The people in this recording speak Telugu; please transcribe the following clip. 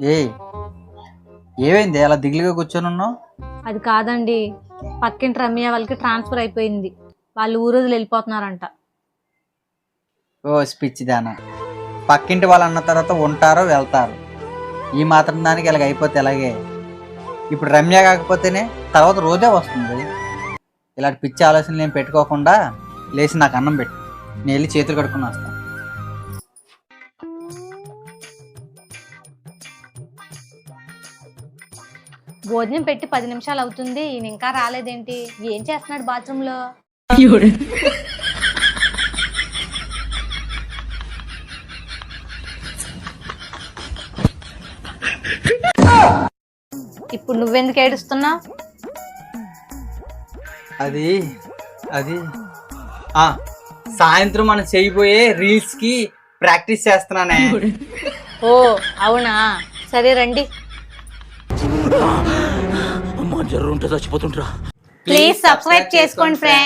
ఏ ఏమైంది? అలా దిగులుగా కూర్చొని ఉన్నావు? అది కాదండి. పక్కింటి రమ్య వాళ్ళకి ట్రాన్స్ఫర్ అయిపోయింది. వాళ్ళు ఊరోజులు వెళ్ళిపోతున్నారంట. ఓ స్పిచ్ దాన పక్కింటి వాళ్ళు అన్న తర్వాత ఉంటారో వెళ్తారు. ఈ మాత్రం దానికి ఇలాగ అయిపోతే ఎలాగే? ఇప్పుడు రమ్య కాకపోతేనే తర్వాత రోజే వస్తుంది. ఇలాంటి పిచ్చి ఆలోచనలు ఏం పెట్టుకోకుండా లేచి నాకు అన్నం పెట్టు. నేను వెళ్ళి చేతులు కడుక్కుని వస్తాను భోజనం పెట్టి పది నిమిషాలు అవుతుంది ఈయన ఇంకా రాలేదేంటి? ఏం చేస్తున్నాడు బాత్రూమ్లో ఇప్పుడు నువ్వెందుకు ఏడుస్తున్నావు? అది అది. ఆ, సాయంత్రం మనం చేయబోయే రీల్స్కి ప్రాక్టీస్ చేస్తున్నానే. ఓ అవునా? సరే రండి. అమ్మా జర్రు ఉంటే చచ్చిపోతుంటరా ప్లీజ్ సబ్స్క్రైబ్ చేసుకోండి ఫ్రెండ్స్